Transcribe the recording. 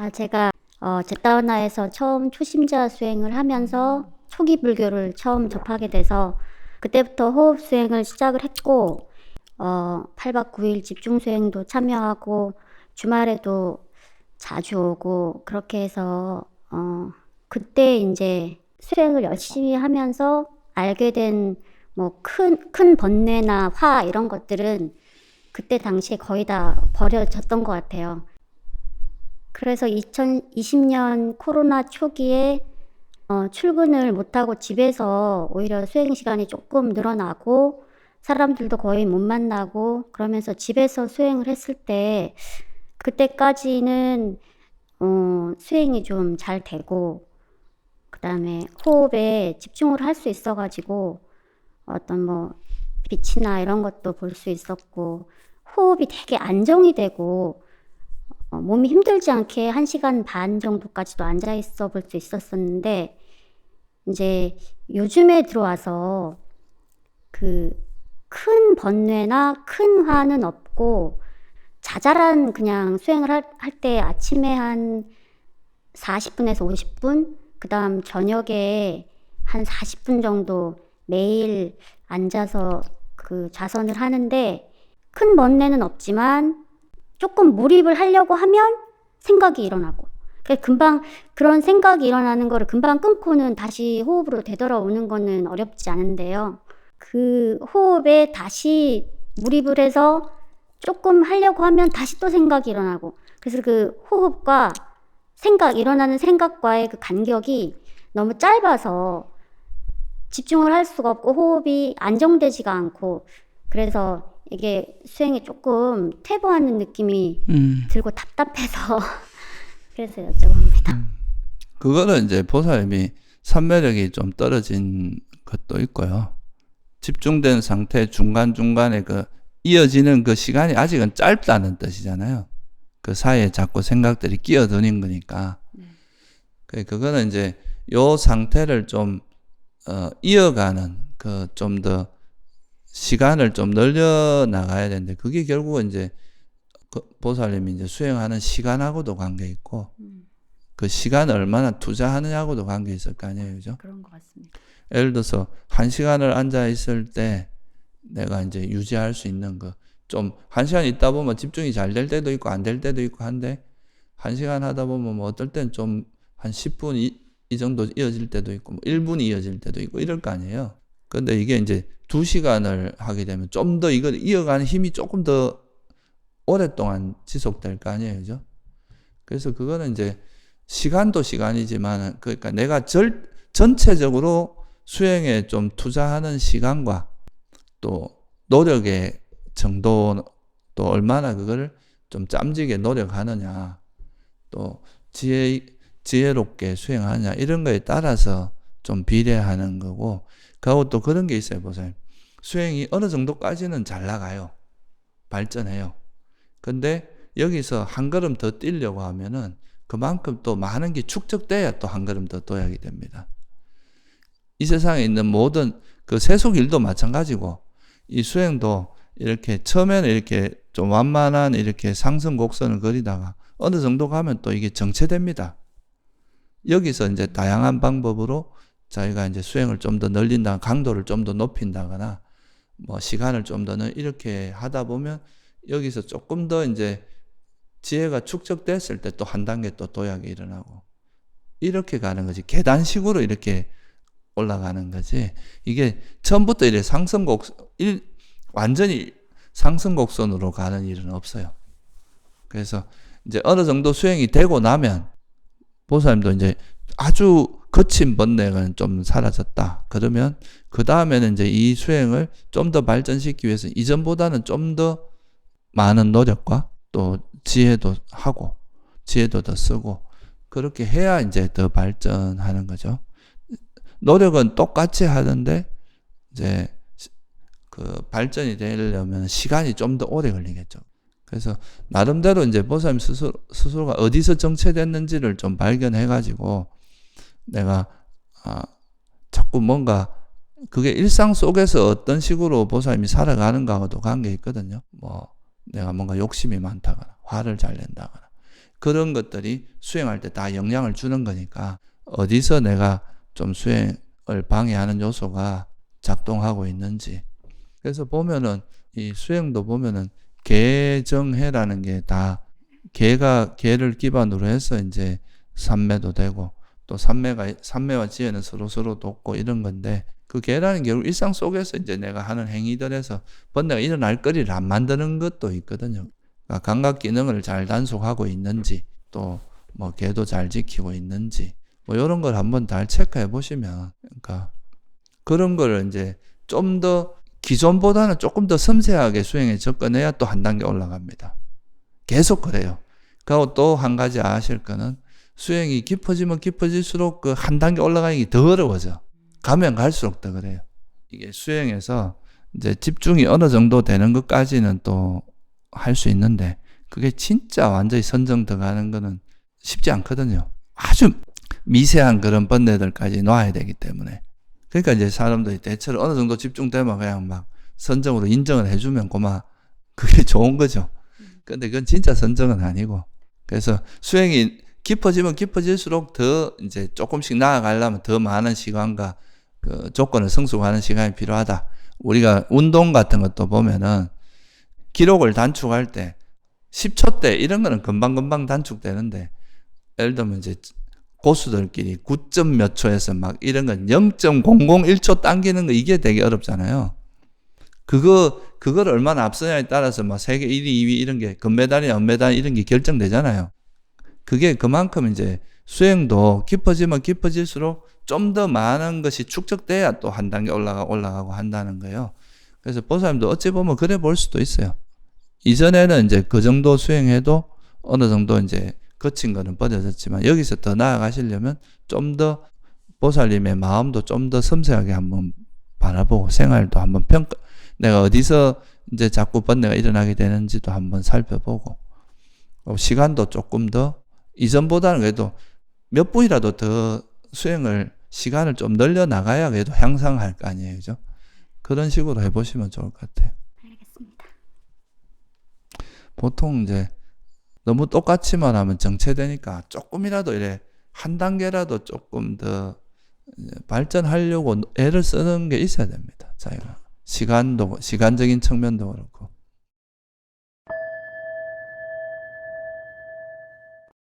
아, 제가 어, 제다원나에서 처음 초심자 수행을 하면서 초기 불교를 처음 접하게 돼서 그때부터 호흡 수행을 시작을 했고 어, 8박 9일 집중 수행도 참여하고 주말에도 자주 오고 그렇게 해서 어, 그때 이제 수행을 열심히 하면서 알게 된 뭐 큰 큰 번뇌나 화 이런 것들은 그때 당시에 거의 다 버려졌던 것 같아요. 그래서 2020년 코로나 초기에 어, 출근을 못하고 집에서 오히려 수행 시간이 조금 늘어나고 사람들도 거의 못 만나고 그러면서 집에서 수행을 했을 때 그때까지는 어, 수행이 좀 잘 되고 그다음에 호흡에 집중을 할 수 있어가지고 어떤 뭐 빛이나 이런 것도 볼 수 있었고 호흡이 되게 안정이 되고 어, 몸이 힘들지 않게 한 시간 반 정도까지도 앉아 있어 볼 수 있었었는데 이제 요즘에 들어와서 그 큰 번뇌나 큰 화는 없고 자잘한 그냥 수행을 할 때 아침에 한 40분에서 50분, 그 다음 저녁에 한 40분 정도 매일 앉아서 그 좌선을 하는데 큰 번뇌는 없지만 조금 몰입을 하려고 하면 생각이 일어나고 그러니까 금방 그런 생각이 일어나는 거를 금방 끊고는 다시 호흡으로 되돌아오는 거는 어렵지 않은데요. 그 호흡에 다시 몰입을 해서 조금 하려고 하면 다시 또 생각이 일어나고 그래서 그 호흡과 생각 일어나는 생각과의 그 간격이 너무 짧아서 집중을 할 수가 없고 호흡이 안정되지가 않고 그래서 이게 수행이 조금 퇴보하는 느낌이 음. 들고 답답해서 그래서 여쭤봅니다. 그거는 이제 보살님이 산매력이 좀 떨어진 것도 있고요. 집중된 상태 중간중간에 그 이어지는 그 시간이 아직은 짧다는 뜻이잖아요. 그 사이에 자꾸 생각들이 끼어드는 거니까. 그 그거는 이제 요 상태를 좀 어, 이어가는 그 좀 더 시간을 좀 늘려 나가야 되는데 그게 결국은 이제 그 보살님이 이제 수행하는 시간하고도 관계 있고 그 시간을 얼마나 투자하느냐고도 관계 있을 거 아니에요, 그죠? 그런 것 같습니다. 예를 들어서 한 시간을 앉아 있을 때 내가 이제 유지할 수 있는 거좀한 시간 있다 보면 집중이 잘 될 때도 있고 안 될 때도 있고 한데 한 시간 하다 보면 뭐 어떨 땐 좀 한 10분 이, 이 정도 이어질 때도 있고 뭐 1분이 이어질 때도 있고 이럴 거 아니에요. 근데 이게 이제 두 시간을 하게 되면 좀 더 이걸 이어가는 힘이 조금 더 오랫동안 지속될 거 아니에요. 그죠? 그래서 그거는 이제 시간도 시간이지만 그러니까 내가 절, 전체적으로 수행에 좀 투자하는 시간과 또 노력의 정도 또 얼마나 그거를 좀 짬지게 노력하느냐 또 지혜 지혜롭게 수행하느냐 이런 거에 따라서 좀 비례하는 거고 그하고 또 그런 게 있어요 보세요 수행이 어느 정도까지는 잘 나가요 발전해요 근데 여기서 한 걸음 더 뛰려고 하면은 그만큼 또 많은 게 축적돼야 또 한 걸음 더 둬야게 됩니다. 이 세상에 있는 모든 그 세속 일도 마찬가지고 이 수행도 이렇게 처음에는 이렇게 좀 완만한 이렇게 상승 곡선을 그리다가 어느 정도 가면 또 이게 정체됩니다. 여기서 이제 다양한 방법으로 자기가 이제 수행을 좀 더 늘린다, 강도를 좀 더 높인다거나 뭐 시간을 좀더 이렇게 하다 보면 여기서 조금 더 이제 지혜가 축적됐을 때 또 한 단계 또 도약이 일어나고 이렇게 가는 거지 계단식으로 이렇게 올라가는 거지 이게 처음부터 이래 상승곡 일 완전히 상승곡선으로 가는 일은 없어요. 그래서 이제 어느 정도 수행이 되고 나면 보사님도 이제 아주 거친 번뇌가 좀 사라졌다. 그러면 그 다음에는 이제 이 수행을 좀 더 발전시키기 위해서 이전보다는 좀 더 많은 노력과 또 지혜도 하고 지혜도 더 쓰고 그렇게 해야 이제 더 발전하는 거죠. 노력은 똑같이 하는데 이제 그 발전이 되려면 시간이 좀 더 오래 걸리겠죠. 그래서 나름대로 이제 보사님 스스로, 스스로가 어디서 정체됐는지를 좀 발견해 가지고 내가 아 자꾸 뭔가 그게 일상 속에서 어떤 식으로 보사님이 살아가는가와도 관계 있거든요. 뭐 내가 뭔가 욕심이 많다거나 화를 잘 낸다거나 그런 것들이 수행할 때 다 영향을 주는 거니까 어디서 내가 좀 수행을 방해하는 요소가 작동하고 있는지. 그래서 보면은 이 수행도 보면은 개정해라는 게 다 개가 개를 기반으로 해서 이제 삼매도 되고 또 삼매가 삼매와 지혜는 서로 서로 돕고 이런 건데 그 개라는 게 결국 일상 속에서 이제 내가 하는 행위들에서 번뇌가 일어날 거리를 안 만드는 것도 있거든요. 그러니까 감각 기능을 잘 단속하고 있는지 또 뭐 개도 잘 지키고 있는지 뭐 이런 걸 한번 잘 체크해 보시면 그러니까 그런 거를 이제 좀 더 기존보다는 조금 더 섬세하게 수행에 접근해야 또 한 단계 올라갑니다. 계속 그래요. 그리고 또 한 가지 아실 거는 수행이 깊어지면 깊어질수록 그 한 단계 올라가는 게더 어려워져. 가면 갈수록 더 그래요. 이게 수행에서 이제 집중이 어느 정도 되는 것까지는 또 할 수 있는데 그게 진짜 완전히 선정 들어가는 거는 쉽지 않거든요. 아주 미세한 그런 번뇌들까지 놔야 되기 때문에. 그러니까 이제 사람들이 대체로 어느 정도 집중되면 그냥 막 선정으로 인정을 해주면 고마 그게 좋은 거죠. 근데 그건 진짜 선정은 아니고. 그래서 수행이 깊어지면 깊어질수록 더 이제 조금씩 나아가려면 더 많은 시간과 그 조건을 성숙하는 시간이 필요하다. 우리가 운동 같은 것도 보면은 기록을 단축할 때 10초 때 이런 거는 금방금방 단축되는데 예를 들면 이제 고수들끼리 9점 몇 초에서 막 이런 건 0.001초 당기는 거 이게 되게 어렵잖아요. 그거 그걸 얼마나 앞서냐에 따라서 막 세계 1위, 2위 이런 게 금메달이나 은메달 이런 게 결정되잖아요. 그게 그만큼 이제 수행도 깊어지면 깊어질수록 좀 더 많은 것이 축적돼야 또 한 단계 올라가 올라가고 한다는 거예요. 그래서 보사님도 어찌 보면 그래 볼 수도 있어요. 이전에는 이제 그 정도 수행해도 어느 정도 이제 거친 거는 버려졌지만 여기서 더 나아가시려면 좀 더 보살님의 마음도 좀 더 섬세하게 한번 바라보고 생활도 한번 평가 내가 어디서 이제 자꾸 번뇌가 일어나게 되는지도 한번 살펴보고 어, 시간도 조금 더 이전보다는 그래도 몇 분이라도 더 수행을 시간을 좀 늘려 나가야 그래도 향상할 거 아니에요, 그죠? 그런 식으로 해보시면 좋을 것 같아요. 알겠습니다. 보통 이제 너무 똑같이만 하면 정체되니까 조금이라도 이래 한 단계라도 조금 더 발전하려고 애를 쓰는 게 있어야 됩니다. 자기가 시간도 시간적인 측면도 그렇고